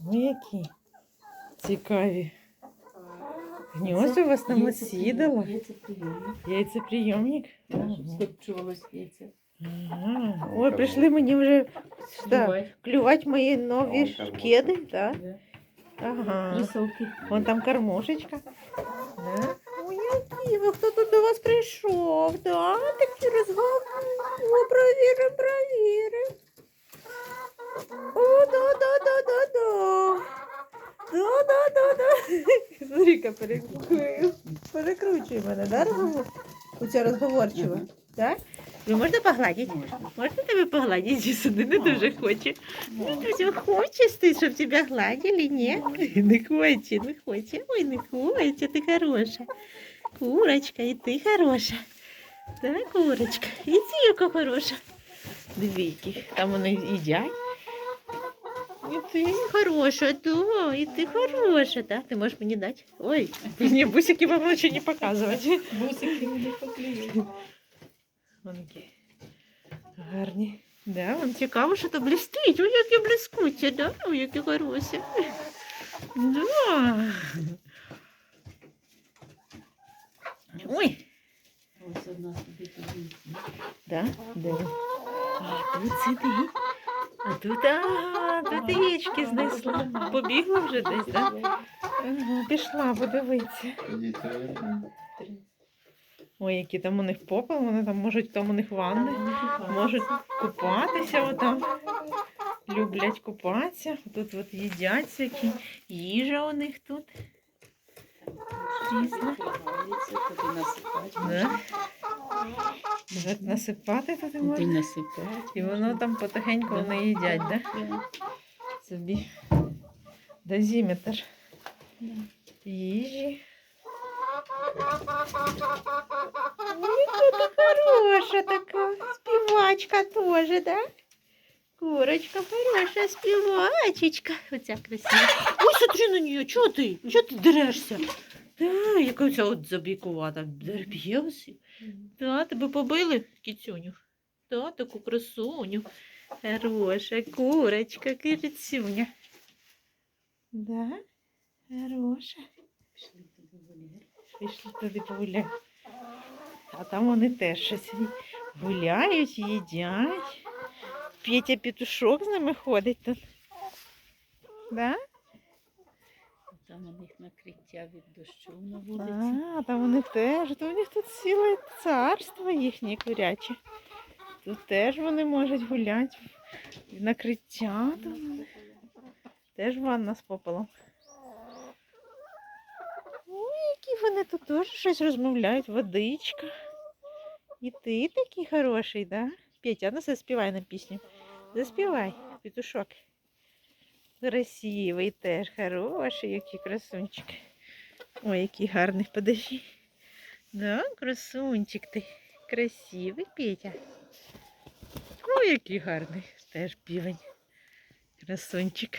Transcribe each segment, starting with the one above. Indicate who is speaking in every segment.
Speaker 1: Ну які цікаві. Гнізда у вас там осідало.
Speaker 2: Яйцеприйомник.
Speaker 1: Яйцеприйомник.
Speaker 2: Щоб скопчувалось яйця.
Speaker 1: Ага. Ой, прийшли мені вже да,
Speaker 2: Бувай.
Speaker 1: клювати мої нові
Speaker 3: Вон кормушка.
Speaker 1: шкеди, так?
Speaker 2: Да.
Speaker 1: Ага.
Speaker 2: Кросовки.
Speaker 1: Вон там кормушечка. Да? Ой, які ви, хто тут до вас прийшов? Да? Такі розговори. О, провіримо, провіримо. О, Да, да, да. Смотри-ка, перекручує. Мене, да, розговор? Оця розговорчива. Так? Ви можете погладити?
Speaker 2: Можна.
Speaker 1: Можна тебе погладити? Сюди не дуже хоче. Дуже хочеш ти, щоб тебе гладили, ні? Не хоче, не хоче. Ой, не хоче, ти хороша. Курочка, і ти хороша. Так, курочка, і яка хороша. Дивіться, там вони їдять. І ти хороша, да, і ти хороша, да? Ти можеш мені дати? Ой, ні, бусики вам лучше не показувати.
Speaker 2: Бусики не поклюють.
Speaker 1: Вони гарні. Да, вам цікаво, що то блистить. Ой, яке блискуче, да? Ой, яке хороше. Да. Ой,
Speaker 2: Ось одна собі
Speaker 1: да, де? А тут сидить. Тут, а, тут яєчки знесла. Побігла вже десь? Ага, пішла, подивитися. Ой, які там у них попел, вони там можуть там у них ванни. Можуть купатися отам. Люблять купатися. Тут от їдять всякі. Їжа у них тут. Різна. Да. От насипати туди
Speaker 2: Туди
Speaker 1: можна.
Speaker 2: насипати.
Speaker 1: І воно там потихеньку вони їдять, да? Собі. Дозиметр їжі. Ой, яка ти хороша така. Співачка теж, да? Курочка хороша співачечка. Оця красива. Ой, смотри на нее, чого ти? Чого ти дерешся? Да, яка ця от забікувата. Дерб'євся. Да, тебе побили, кіцюню? Да, таку красуню. Хороша курочка, кирицюня. Да, хороша.
Speaker 2: Пішли туди вольєр.
Speaker 1: Пішли туди погуляти. А там вони теж щось гуляють, їдять. Петя петушок з ними ходить тут. Да?
Speaker 2: Там у них накриття від дощу на вулиці.
Speaker 1: А, там вони теж. То у них тут ціле царство їхнє куряче. Тут теж вони можуть гуляти. Накриття там. Теж ванна з попелом. Ой, які вони тут теж щось розмовляють, водичка. І ти такий хороший, да? Петя, ну заспівай нам пісню. Заспівай, петушок. Красивий теж, хороший, який красунчик. Ой, який гарний, подожди. Да, красунчик ти. Красивий Петя. Ой, який гарний. Теж півень. Красунчик.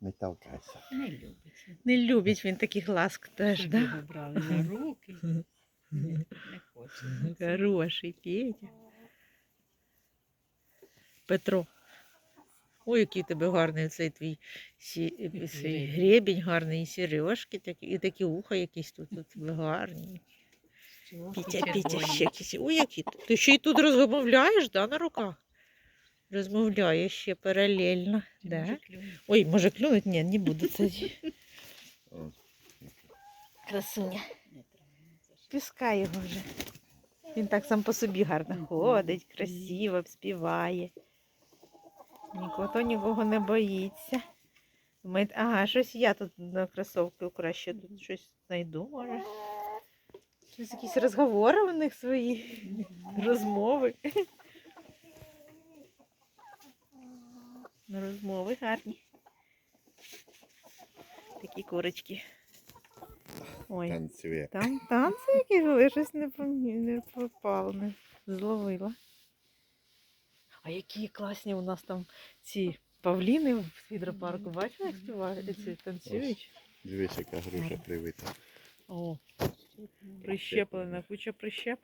Speaker 3: Не толкайся.
Speaker 2: Не любить.
Speaker 1: Не любить він таких ласк теж,
Speaker 2: Щоб
Speaker 1: да?
Speaker 2: його брали на руки. Ні, Не хоче.
Speaker 1: Хороший Петя. Петро. Ой, який тебе гарний цей твій сі... цей гребінь гарний, і сережки такі, і такі вуха якісь тут, тут гарні. Петя, Петя, ще якісь. Ой, які. ти. Ще й тут розмовляєш, да, на руках? Розмовляєш ще паралельно. Да? Ой, може клюнуть? Ні, не буду це. Красуня. Пускай його вже. Він так сам по собі гарно ходить, красиво співає. Ніхто нікого не боїться. Думає, ага, щось я тут на кросовки краще тут щось знайду, може. Щось якісь розговори у них свої, розмови. Ну, Розмови гарні. Такі курочки. Ой.
Speaker 3: Танцює.
Speaker 1: Там танці якісь були, щось не, не попало, не зловила. А які класні у нас там ці павліни в гідропарку. Бачила, як співають, ці танцюють?
Speaker 3: Дивись, яка груша привита.
Speaker 1: О, прищеплена, куча прищеп.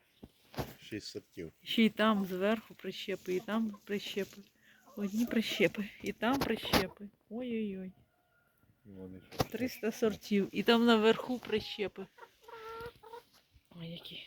Speaker 3: Шість сортів.
Speaker 1: Ще й там зверху прищепи, і там прищепи. Одні прищепи. І там прищепи. Ой-ой-ой.
Speaker 3: І
Speaker 1: 300 сортів. І там наверху прищепи. Ой, які